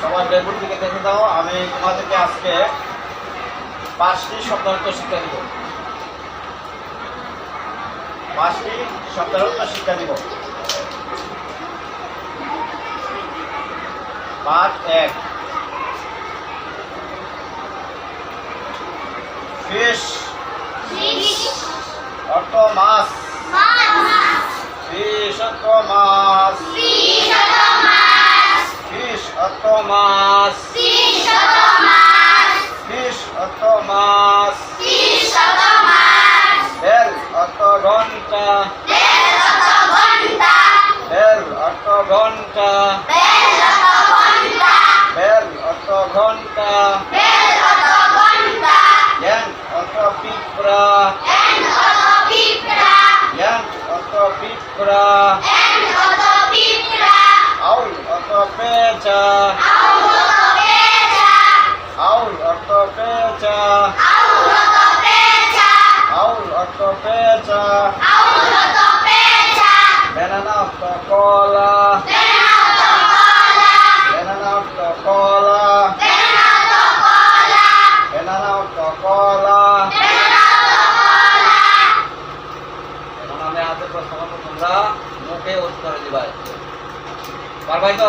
সবার ব্যাগগুলো থেকে দেখে দাও আমি তোমাদেরকে আজকে পাঁচটি শব্দার্থ শিক্ষা দিব। পাঁচটি শব্দার্থ শিক্ষা দিব। পাঁচ এক। ফিশ। অর্থ মাছ। ফিশ অর্থ মাছ। মাছ ফিশ অর্থ মাছ বেল অর্থ ঘণ্টা বেল অর্থ ঘণ্টা বেল অর্থ ঘণ্টা ইয়ান অর্থ পিঁপড়া ইয়ান অর্থ পিঁপড়া আউল অর্থ পেঁচা আউল অর্থ পেঁচা আউল অর্থ পেঁচা বেনানা অর্থ কলা বেনানা অর্থ কলা বেনানা অর্থ কলা এখন আমি হাতে প্রশ্ন করব তোমরা মুখে উত্তর দিবাই পারবাই তো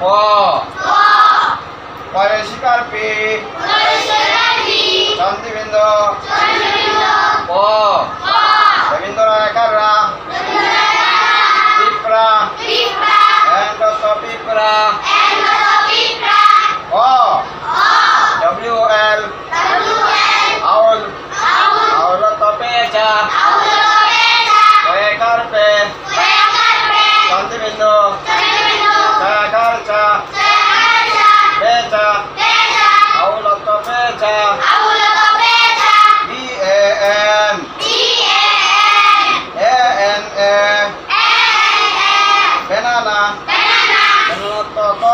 와. 와. 과의 시갈비. 과의 시갈비. banana banana